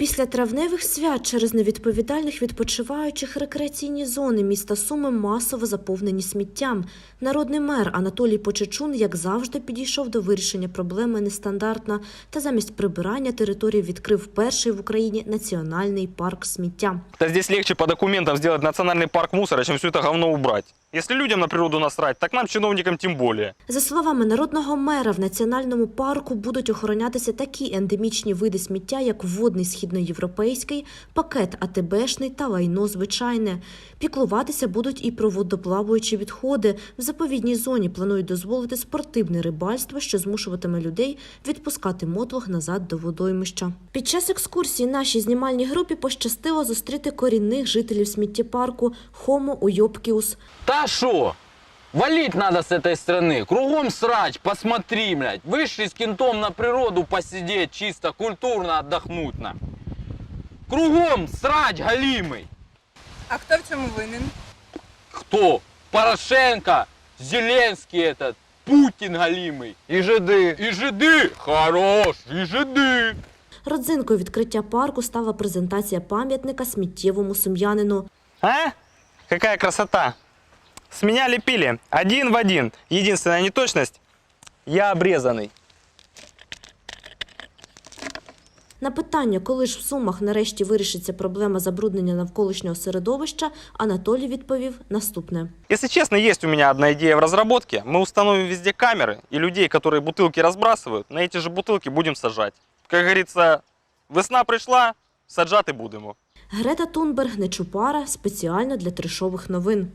Після травневих свят через невідповідальних відпочиваючих рекреаційні зони міста Суми масово заповнені сміттям. Народний мер Анатолій Почечун, як завжди, підійшов до вирішення проблеми нестандартно та замість прибирання території відкрив перший в Україні національний парк сміття. Да здесь легче по документам сделать национальный парк мусора, чем все это говно убрать. Если людям на природу насрать, так нам, чиновникам, тем более. За словами народного мера, в національному парку будуть охоронятися такі ендемічні види сміття, як водний східноєвропейський, пакет АТБшний та лайно звичайне. Піклуватися будуть і про водоплаваючі відходи. В заповідній зоні планують дозволити спортивне рибальство, що змушуватиме людей відпускати мотлох назад до водоймища. Під час екскурсії нашій знімальній групі пощастило зустріти корінних жителів сміттєпарку Homo уйобкіус. Та шо? Валить надо с этой страны. Кругом срач, посмотри, блядь. Вышли с кентом на природу посидеть, чисто, культурно отдохнуть на. Кругом срач галимый. А хто в цьому винен? Кто? Порошенко, Зеленский этот, Путин галимый. И жиды. И жиды. Хорош, и жиды. Родзинкою відкриття парку стала презентація пам'ятника сміттєвому сум'янину. А? Какая красота. С меня лепили один в один. Единственная неточность – я обрезанный. На питання, коли ж в Сумах нарешті вирішиться проблема забруднення навколишнього середовища, Анатолій відповів наступне. Если честно, есть у меня одна идея в разработке. Мы установим везде камеры, и людей, которые бутылки разбрасывают, на эти же бутылки будем сажать. Как говорится, весна пришла, саджати будемо. Грета Тунберг Нечупара спеціально для трешових новин.